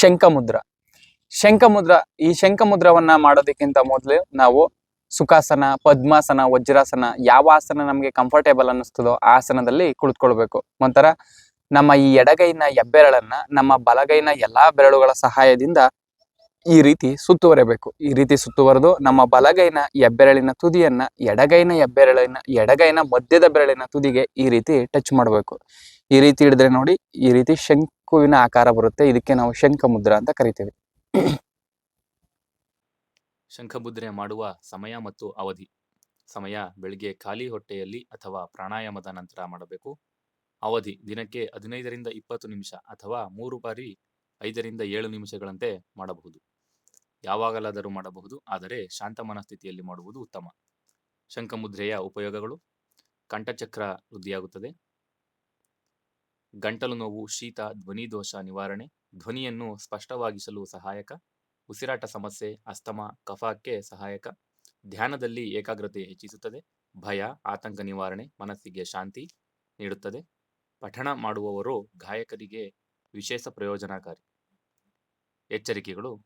ಶಂಖಮುದ್ರ. ಶಂಖಮುದ್ರ, ಈ ಶಂಖಮುದ್ರವನ್ನ ಮಾಡೋದಕ್ಕಿಂತ ಮೊದಲು ನಾವು ಸುಖಾಸನ, ಪದ್ಮಾಸನ, ವಜ್ರಾಸನ ಯಾವ ಆಸನ ನಮಗೆ ಕಂಫರ್ಟೇಬಲ್ ಅನ್ನಿಸ್ತದೋ ಆಸನದಲ್ಲಿ ಕುಳಿತುಕೊಳ್ಬೇಕು. ಒಂಥರ ನಮ್ಮ ಈ ಎಡಗೈನ ಹೆಬ್ಬೆರಳನ್ನ, ನಮ್ಮ ಬಲಗೈನ ಎಲ್ಲಾ ಬೆರಳುಗಳ ಸಹಾಯದಿಂದ ಈ ರೀತಿ ಸುತ್ತುವರೆಬೇಕು. ಈ ರೀತಿ ಸುತ್ತುವರೆದು ನಮ್ಮ ಬಲಗೈನ ಹೆಬ್ಬೆರಳಿನ ತುದಿಯನ್ನ, ಎಡಗೈನ ಹೆಬ್ಬೆರಳಿನ, ಎಡಗೈನ ಮಧ್ಯದ ಬೆರಳಿನ ತುದಿಗೆ ಈ ರೀತಿ ಟಚ್ ಮಾಡಬೇಕು. ಈ ರೀತಿ ಹಿಡಿದ್ರೆ ನೋಡಿ, ಈ ರೀತಿ ಶಂಕುವಿನ ಆಕಾರ ಬರುತ್ತೆ. ಇದಕ್ಕೆ ನಾವು ಶಂಖಮುದ್ರ ಅಂತ ಕರಿತೀವಿ. ಶಂಖಮುದ್ರೆ ಮಾಡುವ ಸಮಯ ಮತ್ತು ಅವಧಿ. ಸಮಯ ಬೆಳಿಗ್ಗೆ ಖಾಲಿ ಹೊಟ್ಟೆಯಲ್ಲಿ ಅಥವಾ ಪ್ರಾಣಾಯಾಮದ ನಂತರ ಮಾಡಬೇಕು. ಅವಧಿ ದಿನಕ್ಕೆ ಹದಿನೈದರಿಂದ ಇಪ್ಪತ್ತು ನಿಮಿಷ ಅಥವಾ ಮೂರು ಬಾರಿ ಐದರಿಂದ ಏಳು ನಿಮಿಷಗಳಂತೆ ಮಾಡಬಹುದು. ಯಾವಾಗಲಾದರೂ ಮಾಡಬಹುದು, ಆದರೆ ಶಾಂತ ಮನಸ್ಥಿತಿಯಲ್ಲಿ ಮಾಡುವುದು ಉತ್ತಮ. ಶಂಖಮುದ್ರೆಯ ಉಪಯೋಗಗಳು. ಕಂಠಚಕ್ರ ವೃದ್ಧಿಯಾಗುತ್ತದೆ. ಗಂಟಲು ನೋವು, ಶೀತ, ಧ್ವನಿ ದೋಷ ನಿವಾರಣೆ, ಧ್ವನಿಯನ್ನು ಸ್ಪಷ್ಟವಾಗಿಸಲು ಸಹಾಯಕ, ಉಸಿರಾಟ ಸಮಸ್ಯೆ, ಅಸ್ತಮ, ಕಫಕ್ಕೆ ಸಹಾಯಕ, ಧ್ಯಾನದಲ್ಲಿ ಏಕಾಗ್ರತೆ ಹೆಚ್ಚಿಸುತ್ತದೆ, ಭಯ, ಆತಂಕ ನಿವಾರಣೆ, ಮನಸ್ಸಿಗೆ ಶಾಂತಿ ನೀಡುತ್ತದೆ. ಪಠಣ ಮಾಡುವವರು ಗಾಯಕರಿಗೆ ವಿಶೇಷ ಪ್ರಯೋಜನಕಾರಿ. ಎಚ್ಚರಿಕೆಗಳು,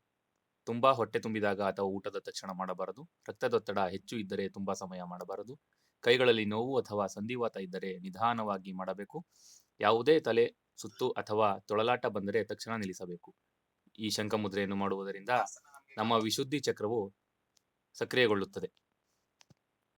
ತುಂಬಾ ಹೊಟ್ಟೆ ತುಂಬಿದಾಗ ಅಥವಾ ಊಟದ ತಕ್ಷಣ ಮಾಡಬಾರದು, ರಕ್ತದೊತ್ತಡ ಹೆಚ್ಚು ಇದ್ದರೆ ತುಂಬಾ ಸಮಯ ಮಾಡಬಾರದು ಕೈಗಳಲ್ಲಿ ನೋವು ಅಥವಾ ಸಂಧಿವಾತ ಇದ್ದರೆ ನಿಧಾನವಾಗಿ ಮಾಡಬೇಕು. ಯಾವುದೇ ತಲೆ, ಸುತ್ತು ಅಥವಾ ತೊಳಲಾಟ ಬಂದರೆ ತಕ್ಷಣ ನಿಲ್ಲಿಸಬೇಕು. ಈ ಶಂಖಮುದ್ರೆಯನ್ನು ಮಾಡುವುದರಿಂದ ನಮ್ಮ ವಿಶುದ್ಧಿ ಚಕ್ರವು ಸಕ್ರಿಯಗೊಳ್ಳುತ್ತದೆ.